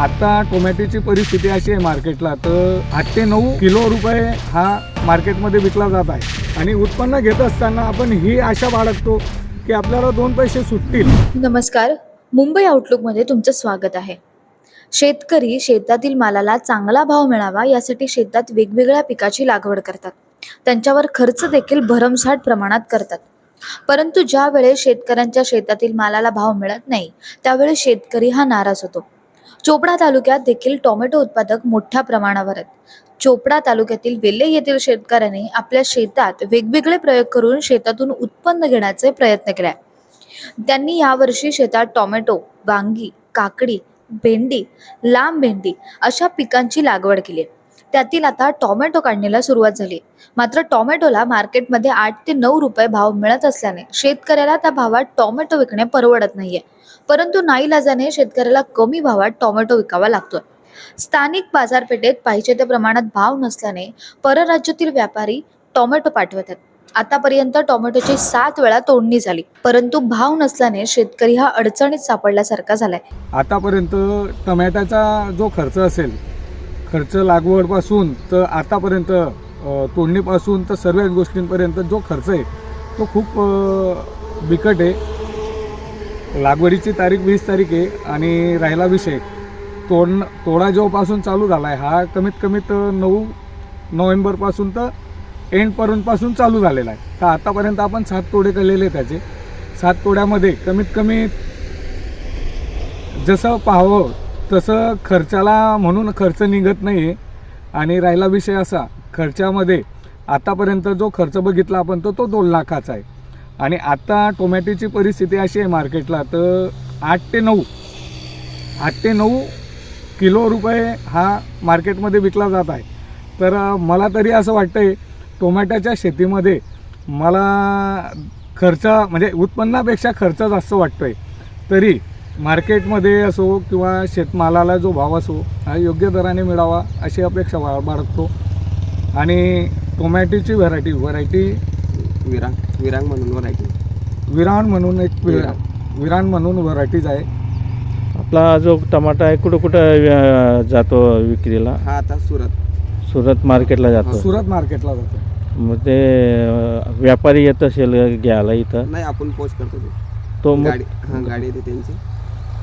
आता टोमॅटोची परिस्थिती अशी आहे मार्केटला तर आठ ते नऊ किलो रुपये हा मार्केटमध्ये विकला जात आहे. आणि उत्पन्न घेत असताना आपण ही आशा बाळगतो की आपल्याला दोन पैसे सुटतील. नमस्कार. मुंबई आउटलुकमध्ये तुमचं स्वागत आहे. शेतकरी शेतातील मालाला चांगला भाव मिळावा यासाठी शेतात वेगवेगळ्या पिकाची लागवड करतात. त्यांच्यावर खर्च देखील भरमसाठ प्रमाणात करतात. परंतु ज्या वेळेस शेतकऱ्यांच्या शेतातील मालाला भाव मिळत नाही त्यावेळी शेतकरी हा नाराज होतो. चोपडा तालुक्यात देखील टोमॅटो उत्पादक मोठ्या प्रमाणावर आहेत चोपडा तालुक्यातील वेल्हे येथील शेतकऱ्यांनी आपल्या शेतात वेगवेगळे प्रयोग करून शेतातून उत्पन्न घेण्याचे प्रयत्न केले आहे. त्यांनी यावर्षी शेतात टोमॅटो वांगी काकडी भेंडी लांब भेंडी अशा पिकांची लागवड केली आहे. त्यातील आता टोमॅटो काढणीला सुरुवात झाली. मात्र टोमॅटोला मार्केटमध्ये आठ ते नऊ रुपये भाव मिळत असल्याने शेतकऱ्याला त्या भावात टोमॅटो विकणे परवडत नाहीये. परंतु नाईलाजाने शेतकऱ्याला कमी भावात टोमॅटो विकावा लागतोय. स्थानिक बाजारपेठेत पाहिजे त्या प्रमाणात भाव नसल्याने परराज्यातील व्यापारी टोमॅटो पाठवत आहेत आतापर्यंत टोमॅटोची सात वेळा तोडणी झाली. परंतु भाव नसल्याने शेतकरी हा अडचणीत सापडल्यासारखा झालाय. आतापर्यंत टोमॅटोचा जो खर्च असेल खर्च लागवडपासून तर आतापर्यंत तोडणीपासून तर सर्वच गोष्टींपर्यंत जो खर्च आहे तो खूप बिकट आहे. लागवडीची तारीख वीस तारीख आहे आणि राहिला विषय. तोड तोडा जेव्हापासून चालू झाला आहे हा कमीत कमीत नऊ नोव्हेंबरपासून तर एंडपर्यंतपासून चालू झालेला आहे. तर आतापर्यंत आपण सात तोडे केलेले आहे त्याचे. सात तोड्यामध्ये कमीत कमी जसं पाहावं तसं खर्चाला म्हणून खर्च निघत नाही आहे आणि राहिला विषय असा खर्चामध्ये आतापर्यंत जो खर्च बघितला आपण तो तो दोन लाखाचा आहे. आणि आता टोमॅटोची परिस्थिती अशी आहे मार्केटला तर आठ ते नऊ आठ ते नऊ किलो रुपये हा मार्केटमध्ये विकला जात आहे. तर मला तरी असं वाटतं आहे टोमॅटोच्या शेतीमध्ये मला खर्च म्हणजे उत्पन्नापेक्षा खर्च जास्त वाटतो आहे तरी मार्केटमध्ये असो किंवा शेतमालाला जो भाव असो हा योग्य दराने मिळावा अशी अपेक्षा बा बाळगतो. आणि टोमॅटोची व्हरायटी व्हरायटी विरांग विरांग म्हणून व्हरायटी. विरान म्हणून एक विरान. विरान म्हणून व्हरायटीज आहे. आपला जो टमाटा आहे कुठं कुठं जातो विक्रीला? हा आता सुरत. सुरत मार्केटला जातो. सुरत मार्केटला जातो. मग ते व्यापारी येत असेल घ्यायला इथं? नाही आपण पोच करतो ते. गाडी हा गाडी येते त्यांची.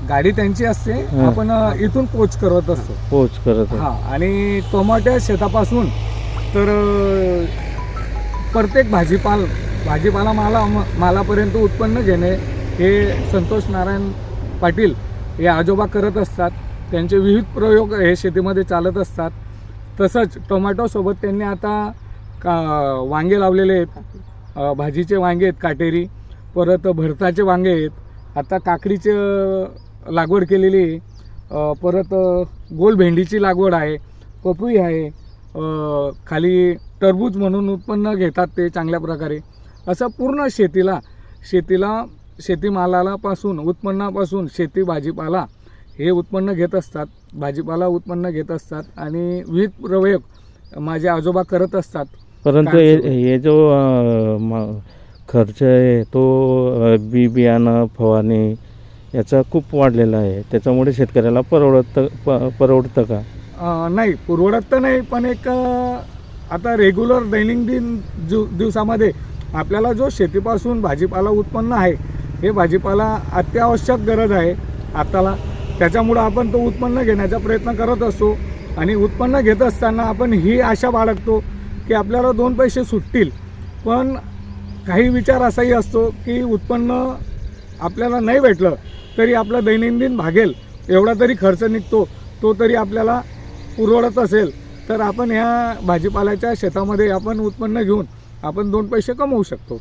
गाडी त्यांची असते हां. आपण अ, इथून पोच करत असतो. पोच करत आहे. हा आणि टोमॅटो शेतापासून तर अ, प्रत्येक भाजीपाल भाजीपाला माला मालापर्यंत उत्पन्न घेणे हे संतोष नारायण पाटील हे आजोबा करत असतात. त्यांचे विविध प्रयोग हे शेतीमध्ये चालत असतात. तसंच टोमॅटोसोबत त्यांनी आता का वांगे लावलेले आहेत. अ, भाजीचे वांगे आहेत काटेरी. परत भरताचे वांगे आहेत. आता काकडीचे अ, लागवड केलेली आहे. परत गोल भेंडीची लागवड आहे पपई आहे खाली टरबूज म्हणून उत्पन्न घेतात ते चांगल्या प्रकारे. असं पूर्ण शेतीला शेतीला शेतीमालाला पासून उत्पन्नापासून शेती भाजीपाला हे उत्पन्न घेत असतात. भाजीपाला उत्पन्न घेत असतात आणि विविध प्रयोग माझे आजोबा करत असतात. परंतु हे जो खर्च आहे तो बी बियाणं फवारणी याचा खूप वाढलेला आहे. त्याच्यामुळे शेतकऱ्याला परवडत प परवडतं का? नाही पुरवडत तर नाही पण एक आता रेग्युलर दैनंदिन दिव दिवसामध्ये आपल्याला जो शेतीपासून भाजीपाला उत्पन्न आहे हे भाजीपाला अत्यावश्यक गरज आहे. आत्ताला त्याच्यामुळं आपण तो उत्पन्न घेण्याचा प्रयत्न करत असतो आणि उत्पन्न घेत असताना आपण ही आशा बाळगतो की आपल्याला दोन पैसे सुटतील. पण काही विचार असाही असतो की उत्पन्न आपल्याला नाही भेटलं तरी आपलं दैनंदिन भागेल एवढा तरी खर्च निघतो तो तरी आपल्याला पुरवडत असेल तर आपण ह्या भाजीपाल्याच्या शेतामध्ये आपण उत्पन्न घेऊन आपण दोन पैसे कमवू शकतो.